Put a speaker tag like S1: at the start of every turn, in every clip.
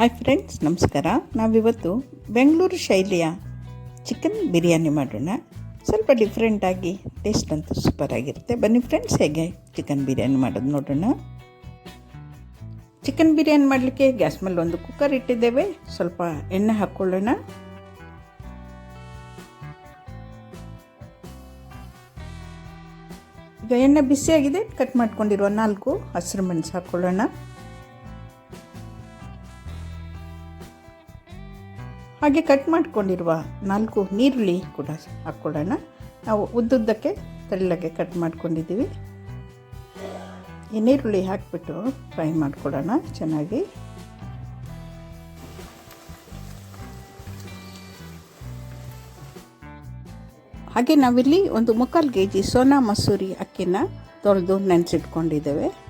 S1: Hi friends ನಮಸ್ಕಾರ. ನಾವಿವತ್ತು ಬೆಂಗಳೂರು ಶೈಲಿಯ ಚಿಕನ್ ಬಿರಿಯಾನಿ ಮಾಡೋಣ. ಸ್ವಲ್ಪ ಡಿಫ್ರೆಂಟಾಗಿ ಟೇಸ್ಟ್ ಅಂತೂ ಸೂಪರ್ ಆಗಿರುತ್ತೆ. ಬನ್ನಿ ಫ್ರೆಂಡ್ಸ್ ಹೇಗೆ ಚಿಕನ್ ಬಿರಿಯಾನಿ ಮಾಡೋದು ನೋಡೋಣ. ಚಿಕನ್ ಬಿರಿಯಾನಿ ಮಾಡಲಿಕ್ಕೆ ಗ್ಯಾಸ್ ಮೇಲೆ ಒಂದು ಕುಕ್ಕರ್ ಇಟ್ಟಿದ್ದೇವೆ. ಸ್ವಲ್ಪ ಎಣ್ಣೆ ಹಾಕ್ಕೊಳ್ಳೋಣ ಈಗ ಎಣ್ಣೆ ಬಿಸಿಯಾಗಿದೆ ಕಟ್ ಮಾಡ್ಕೊಂಡಿರುವ ನಾಲ್ಕು ಹಸಿರು ಮೆಣಸು ಹಾಕ್ಕೊಳ್ಳೋಣ ಹಾಗೆ ಕಟ್ ಮಾಡ್ಕೊಂಡಿರುವ ನಾಲ್ಕು ನೀರುಳ್ಳಿ ಕೂಡ ಹಾಕ್ಕೊಳ್ಳೋಣ. ನಾವು ಉದ್ದುದ್ದಕ್ಕೆ ತೆಳ್ಳಗೆ ಕಟ್ ಮಾಡ್ಕೊಂಡಿದ್ದೀವಿ. ಈ ನೀರುಳ್ಳಿ ಹಾಕಿಬಿಟ್ಟು ಫ್ರೈ ಮಾಡ್ಕೊಳ್ಳೋಣ ಚೆನ್ನಾಗಿ. ಹಾಗೆ ನಾವಿಲ್ಲಿ ಒಂದು ಮುಕ್ಕಾಲು ಕೆ ಜಿ ಸೋನಾ ಮಸೂರಿ ಅಕ್ಕಿನ ತೊಳೆದು ನೆನೆಸಿಟ್ಕೊಂಡಿದ್ದೇವೆ.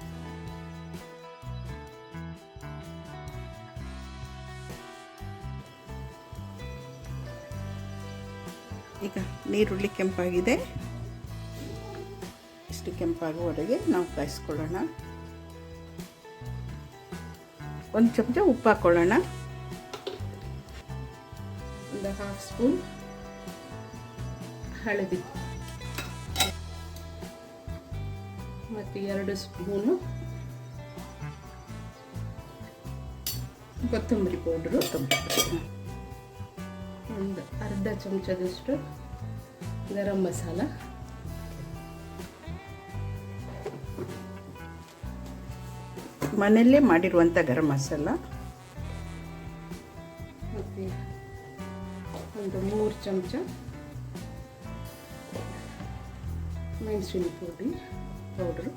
S1: ಈಗ ನೀರುಳ್ಳಿ ಕೆಂಪಾಗಿದೆ. ಇಷ್ಟು ಕೆಂಪಾಗುವವರೆಗೆ ನಾವು ಕಾಯಿಸ್ಕೊಳ್ಳೋಣ. ಒಂದು ಚಮಚ ಉಪ್ಪು ಹಾಕ್ಕೊಳ್ಳೋಣ ಒಂದು ಹಾಫ್ ಸ್ಪೂನ್ ಹಳದಿ. ಮತ್ತು ಎರಡು ಸ್ಪೂನು ಕೊತ್ತಂಬರಿ ಪೌಡ್ರು. ಕೊತ್ತಂಬರಿ ಒಂದು ಅರ್ಧ ಚಮಚದಷ್ಟು ಗರಂ ಮಸಾಲ. ಮನೆಯಲ್ಲೇ ಮಾಡಿರುವಂಥ ಗರಂ ಮಸಾಲ. ಮತ್ತು ಒಂದು ಮೂರು ಚಮಚ ಮೆಣಸಿನ ಪುಡಿ ಪೌಡ್ರು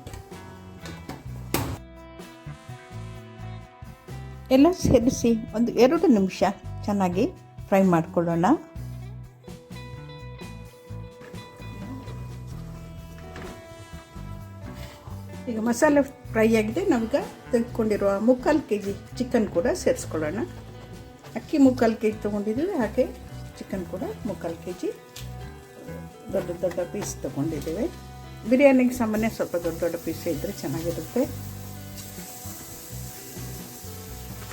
S1: ಎಲ್ಲ ಸೇರಿಸಿ ಒಂದು ಎರಡು ನಿಮಿಷ ಚೆನ್ನಾಗಿ ಫ್ರೈ ಮಾಡಿಕೊಳ್ಳೋಣ. ಈಗ ಮಸಾಲೆ ಫ್ರೈ ಆಗಿದೆ. ನಮ್ಗೆ ತೆಗೆದುಕೊಂಡಿರುವ ಮುಕ್ಕಾಲು ಕೆ ಜಿ ಚಿಕನ್ ಕೂಡ ಸೇರಿಸ್ಕೊಳ್ಳೋಣ. ಅಕ್ಕಿ ಮುಕ್ಕಾಲು ಕೆ ಜಿ ತೊಗೊಂಡಿದ್ದೀವಿ. ಹಾಗೆ ಚಿಕನ್ ಕೂಡ ಮುಕ್ಕಾಲು ಕೆ ಜಿ ದೊಡ್ಡ ದೊಡ್ಡ ಪೀಸ್ ತೊಗೊಂಡಿದ್ದೀವಿ. ಬಿರಿಯಾನಿಗೆ ಸಾಮಾನ್ಯ ಸ್ವಲ್ಪ ದೊಡ್ಡ ದೊಡ್ಡ ಪೀಸ್ ಇದ್ದರೆ ಚೆನ್ನಾಗಿರುತ್ತೆ.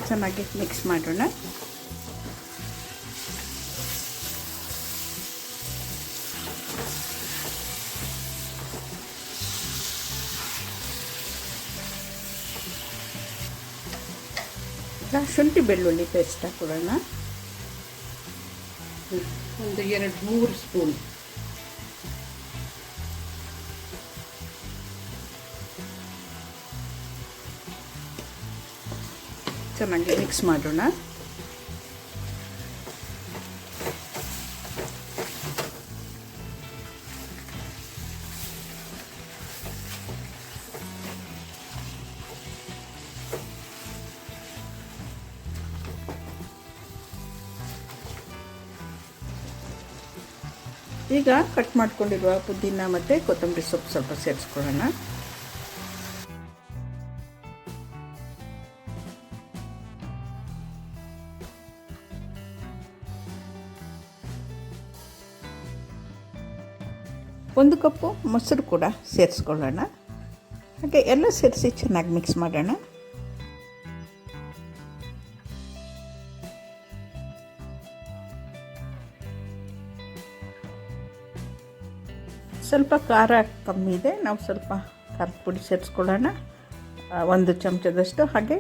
S1: ಚೆನ್ನಾಗಿ ಮಿಕ್ಸ್ ಮಾಡೋಣ. ಶುಂಠಿ ಬೆಳ್ಳುಳ್ಳಿ ಪೇಸ್ಟ್ ಹಾಕೊಳ್ಳೋಣ ಒಂದು ಎರಡು ಮೂರು ಸ್ಪೂನ್. ಚೆನ್ನಾಗಿ ಮಿಕ್ಸ್ ಮಾಡೋಣ. ಈಗ ಕಟ್ ಮಾಡ್ಕೊಂಡಿರುವ ಪುದೀನ ಮತ್ತು ಕೊತ್ತಂಬರಿ ಸೊಪ್ಪು ಸ್ವಲ್ಪ ಸೇರಿಸ್ಕೊಳ್ಳೋಣ. ಒಂದು ಕಪ್ಪು ಮೊಸರು ಕೂಡ ಸೇರಿಸ್ಕೊಳ್ಳೋಣ. ಹಾಗೆ ಎಲ್ಲ ಸೇರಿಸಿ ಚೆನ್ನಾಗಿ ಮಿಕ್ಸ್ ಮಾಡೋಣ. ಸ್ವಲ್ಪ ಖಾರ ಕಮ್ಮಿ ಇದೆ. ನಾವು ಸ್ವಲ್ಪ ಖಾರದ ಪುಡಿ ಸೇರಿಸ್ಕೊಳ್ಳೋಣ. ಒಂದು ಚಮಚದಷ್ಟು. ಹಾಗೆ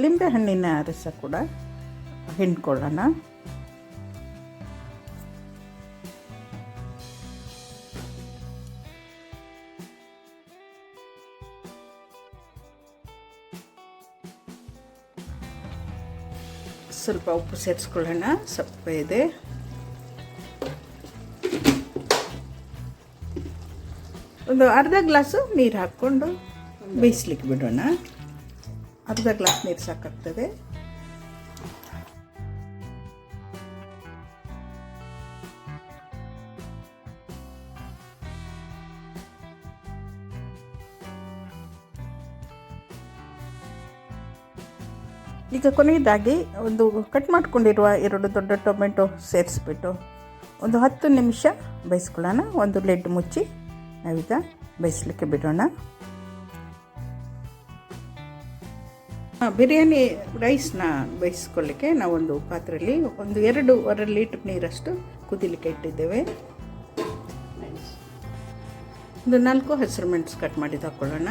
S1: ಲಿಂಬೆ ಹಣ್ಣಿನ ರಸ ಕೂಡ ಹಿಂಡ್ಕೊಳ್ಳೋಣ. ಸ್ವಲ್ಪ ಉಪ್ಪು ಸೇರಿಸ್ಕೊಳ್ಳೋಣ. ಸೊಪ್ಪು ಇದೆ. ಒಂದು ಅರ್ಧ ಗ್ಲಾಸು ನೀರು ಹಾಕ್ಕೊಂಡು ಬೇಯಿಸ್ಲಿಕ್ಕೆ ಬಿಡೋಣ. ಅರ್ಧ ಗ್ಲಾಸ್ ನೀರು ಸಾಕಾಗ್ತದೆ. ಈಗ ಕೊನೆಯದಾಗಿ ಒಂದು ಕಟ್ ಮಾಡಿಕೊಂಡಿರುವ ಎರಡು ದೊಡ್ಡ ಟೊಮೆಟೊ ಸೇರಿಸ್ಬಿಟ್ಟು ಒಂದು ಹತ್ತು ನಿಮಿಷ ಬೇಯಿಸ್ಕೊಳ್ಳೋಣ. ಒಂದು ಲೆಡ್ ಮುಚ್ಚಿ ನಾವೀಗ ಬೇಯಿಸ್ಲಿಕ್ಕೆ ಬಿಡೋಣ. ಹಾಂ ಬಿರಿಯಾನಿ ರೈಸ್ನ ಬೇಯಿಸ್ಕೊಳ್ಳಿಕ್ಕೆ ನಾವೊಂದು ಪಾತ್ರೆಯಲ್ಲಿ ಒಂದು ಎರಡೂವರೆ ಲೀಟ್ರ್ ನೀರಷ್ಟು ಕುದಿಲಿಕ್ಕೆ ಇಟ್ಟಿದ್ದೇವೆ. ಒಂದು ನಾಲ್ಕು ಹಸಿರು ಮೆಣಸು ಕಟ್ ಮಾಡಿ ತಗೊಳ್ಳೋಣ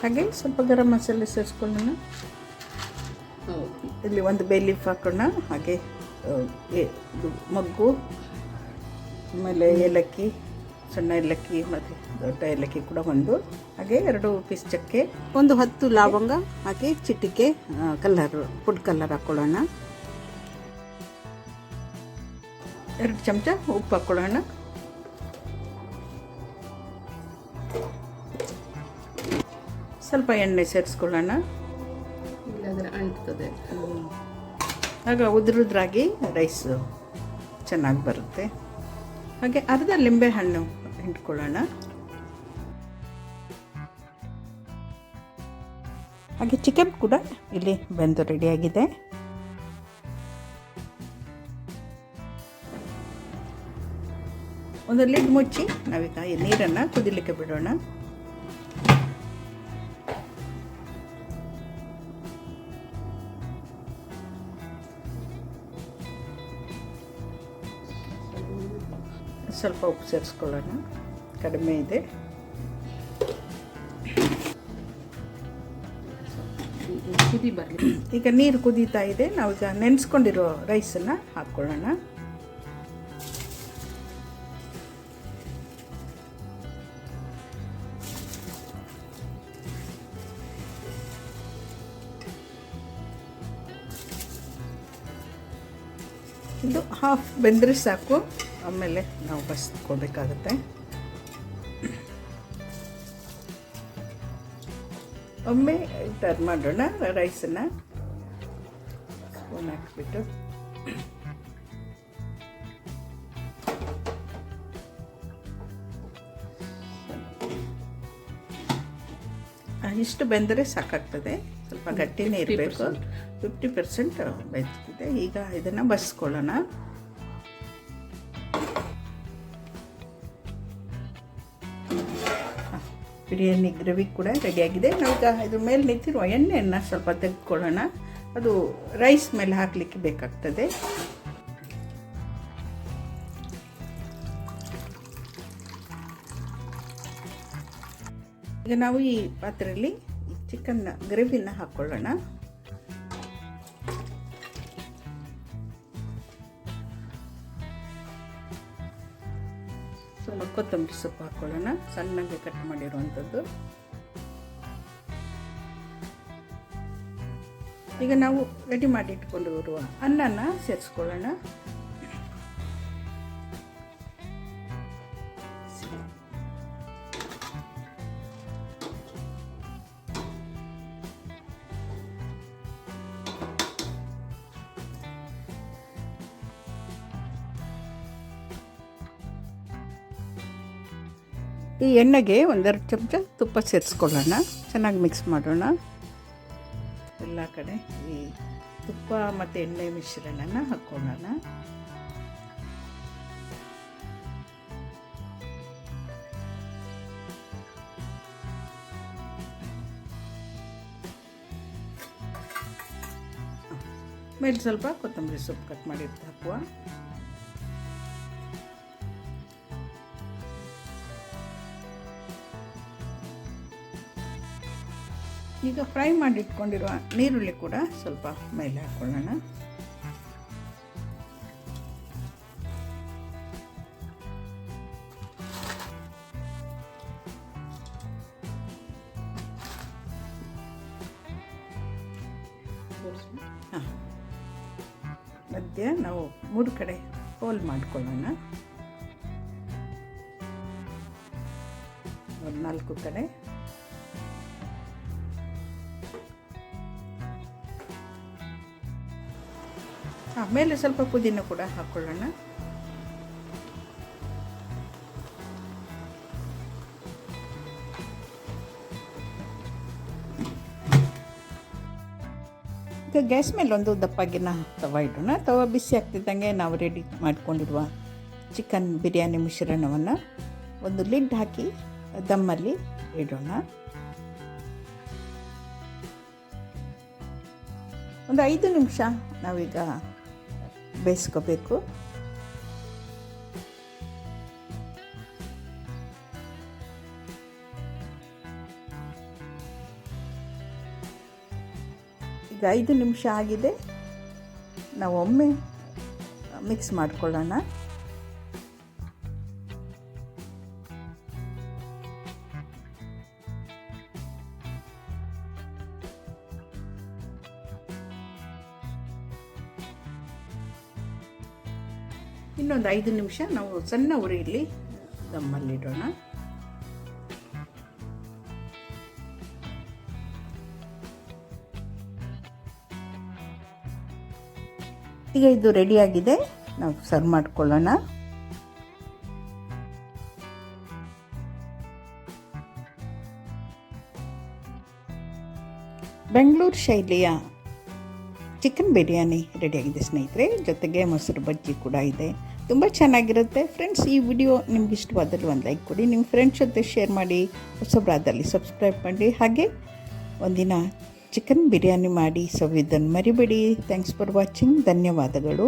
S1: ಹಾಗೆ ಸ್ವಲ್ಪ ಗರಂ ಮಸಾಲೆ ಸೇರಿಸ್ಕೊಳ್ಳೋಣ. ಇಲ್ಲಿ ಒಂದು ಬೇ ಲೀಫ್ ಹಾಕೋಣ. ಹಾಗೆ ಮೊಗ್ಗು ಆಮೇಲೆ ಏಲಕ್ಕಿ ಸಣ್ಣ ಏಲಕ್ಕಿ ಮತ್ತು ದೊಡ್ಡ ಏಲಕ್ಕಿ ಕೂಡ ಒಂದು. ಹಾಗೆ ಎರಡು ಪೀಸ್ ಚಕ್ಕೆ ಒಂದು ಹತ್ತು ಲವಂಗ ಹಾಗೆ ಚಿಟಿಕೆ ಕಲರ್ ಫುಡ್ ಕಲರ್ ಹಾಕ್ಕೊಳ್ಳೋಣ ಎರಡು ಚಮಚ ಉಪ್ಪು ಹಾಕ್ಕೊಳ್ಳೋಣ ಸ್ವಲ್ಪ ಎಣ್ಣೆ ಸೇರಿಸ್ಕೊಳ್ಳೋಣ.
S2: ಅಂಟ್ತದೆ.
S1: ಆಗ ಉದ್ರುದ್ರಾಗಿ ರೈಸು ಚೆನ್ನಾಗಿ ಬರುತ್ತೆ. ಹಾಗೆ ಅರ್ಧ ಲಿಂಬೆ ಹಣ್ಣು ಹಿಂಡ್ಕೊಳ್ಳೋಣ ಹಾಗೆ ಚಿಕನ್ ಕೂಡ ಇಲ್ಲಿ ಬೆಂದು ರೆಡಿಯಾಗಿದೆ ಒಂದು ಲಿಡ್ ಮುಚ್ಚಿ ನಾವೀಗ ನೀರನ್ನು ಕುದಿಲಿಕ್ಕೆ ಬಿಡೋಣ. ಸ್ವಲ್ಪ ಉಪ್ಪು ಸೇರಿಸ್ಕೊಳ್ಳೋಣ. ಕಡಿಮೆ ಇದೆ.
S2: ಕುದಿ ಬರಲಿ
S1: ಈಗ ನೀರು ಕುದೀತಾ ಇದೆ. ನಾವು ಈಗ ನೆನೆಸ್ಕೊಂಡಿರೋ ರೈಸನ್ನು ಹಾಕ್ಕೊಳ್ಳೋಣ. ಇದು ಹಾಫ್ ಬೆಂದರೆ ಸಾಕು. ಆಮೇಲೆ ನಾವು ಬಸ್ಕೊಳ್ಬೇಕಾಗತ್ತೆ ಒಮ್ಮೆ ಟರ್ನ್ ಮಾಡೋಣ ರೈಸನ್ನು ಸ್ಪೂನ್ ಹಾಕ್ಬಿಟ್ಟು. ಇಷ್ಟು ಬೆಂದರೆ ಸಾಕಾಗ್ತದೆ. ಸ್ವಲ್ಪ ಗಟ್ಟಿನೇ ಇರಬೇಕು. ಫಿಫ್ಟಿ ಪರ್ಸೆಂಟ್ ಬೆಂದಿದೆ ಈಗ ಇದನ್ನು ಬಸ್ಕೊಳ್ಳೋಣ. ಬಿರಿಯಾನಿ ಗ್ರೇವಿ ಕೂಡ ರೆಡಿಯಾಗಿದೆ ನಾವೀಗ ಇದ್ರ ಮೇಲೆ ನಿಂತಿರುವ ಎಣ್ಣೆಯನ್ನು ಸ್ವಲ್ಪ ತೆಗೆದುಕೊಳ್ಳೋಣ. ಅದು ರೈಸ್ ಮೇಲೆ ಹಾಕಲಿಕ್ಕೆ ಬೇಕಾಗ್ತದೆ. ಈಗ ನಾವು ಈ ಪಾತ್ರೆಯಲ್ಲಿ ಚಿಕನ್ನ ಗ್ರೇವಿನ ಹಾಕ್ಕೊಳ್ಳೋಣ ಸ್ವಲ್ಪ ಕೊತ್ತಂಬರಿ ಸೊಪ್ಪು ಹಾಕ್ಕೊಳ್ಳೋಣ ಸಣ್ಣಗೆ ಕಟ್ ಮಾಡಿರುವಂಥದ್ದು. ಈಗ ನಾವು ರೆಡಿ ಮಾಡಿ ಇಟ್ಕೊಂಡಿರುವ ಅನ್ನನ ಸೇರಿಸ್ಕೊಳ್ಳೋಣ. ಈ ಎಣ್ಣೆಗೆ ಒಂದೆರಡು ಚಮಚ ತುಪ್ಪ ಸೇರಿಸ್ಕೊಳ್ಳೋಣ. ಚೆನ್ನಾಗಿ ಮಿಕ್ಸ್ ಮಾಡೋಣ. ಎಲ್ಲ ಕಡೆ ಈ ತುಪ್ಪ ಮತ್ತು ಎಣ್ಣೆ ಮಿಶ್ರಣನ ಹಾಕ್ಕೊಳ್ಳೋಣ ಮೇಲೆ ಸ್ವಲ್ಪ ಕೊತ್ತಂಬರಿ ಸೊಪ್ಪು ಕಟ್ ಮಾಡಿ ಹಾಕುವ. ಈಗ ಫ್ರೈ ಮಾಡಿಟ್ಕೊಂಡಿರುವ ನೀರುಳ್ಳಿ ಕೂಡ ಸ್ವಲ್ಪ ಮೇಲೆ ಹಾಕ್ಕೊಳ್ಳೋಣ ಹಾಂ. ಮಧ್ಯ ನಾವು ಮೂರು ಕಡೆ ಹೋಲ್ ಮಾಡ್ಕೊಳ್ಳೋಣ. ಒಂದು ನಾಲ್ಕು ಕಡೆ. ಆಮೇಲೆ ಸ್ವಲ್ಪ ಪುದೀನ ಕೂಡ ಹಾಕೊಳ್ಳೋಣ. ಈಗ ಗ್ಯಾಸ್ ಮೇಲೆ ಒಂದು ದಪ್ಪಗಿನ ತವ ಇಡೋಣ? ತವ ಬಿಸಿ ಆಗ್ತಿದ್ದಂಗೆ ನಾವು ರೆಡಿ ಮಾಡಿಕೊಂಡಿರುವ ಚಿಕನ್ ಬಿರಿಯಾನಿ ಮಿಶ್ರಣವನ್ನು ಒಂದು ಲಿಡ್ ಹಾಕಿ ದಮ್ಮಲ್ಲಿ ಇಡೋಣ. ಒಂದು ಐದು ನಿಮಿಷ ನಾವೀಗ ಬೇಯಿಸ್ಕೋಬೇಕು. ಈಗ ಐದು ನಿಮಿಷ ಆಗಿದೆ. ನಾವು ಒಮ್ಮೆ ಮಿಕ್ಸ್ ಮಾಡ್ಕೊಳ್ಳೋಣ. ಇನ್ನೊಂದು ಐದು ನಿಮಿಷ ನಾವು ಸಣ್ಣ ಉರಿಯಲ್ಲಿ ದಮ್ಮಲ್ಲಿಡೋಣ ಈಗ ಇದು ರೆಡಿಯಾಗಿದೆ ನಾವು ಸರ್ವ್ ಮಾಡ್ಕೊಳ್ಳೋಣ. ಬೆಂಗಳೂರು ಶೈಲಿಯ ಚಿಕನ್ ಬಿರಿಯಾನಿ ರೆಡಿಯಾಗಿದೆ ಸ್ನೇಹಿತರೆ. ಜೊತೆಗೆ ಮೊಸರು ಬಜ್ಜಿ ಕೂಡ ಇದೆ. ತುಂಬ ಚೆನ್ನಾಗಿರುತ್ತೆ. ಫ್ರೆಂಡ್ಸ್ ಈ ವಿಡಿಯೋ ನಿಮ್ಗೆ ಇಷ್ಟವಾದಲ್ಲಿ ಒಂದು ಲೈಕ್ ಕೊಡಿ. ನಿಮ್ಮ ಫ್ರೆಂಡ್ಸ್ ಜೊತೆ ಶೇರ್ ಮಾಡಿ, ಹೊಸಬ್ರಾದಲ್ಲಿ ಸಬ್ಸ್ಕ್ರೈಬ್ ಮಾಡಿ. ಹಾಗೆ ಒಂದಿನ ಚಿಕನ್ ಬಿರಿಯಾನಿ ಮಾಡಿ, ಸವಿದನ್ನು ಮರಿಬೇಡಿ. ಥ್ಯಾಂಕ್ಸ್ ಫಾರ್ ವಾಚಿಂಗ್ ಧನ್ಯವಾದಗಳು.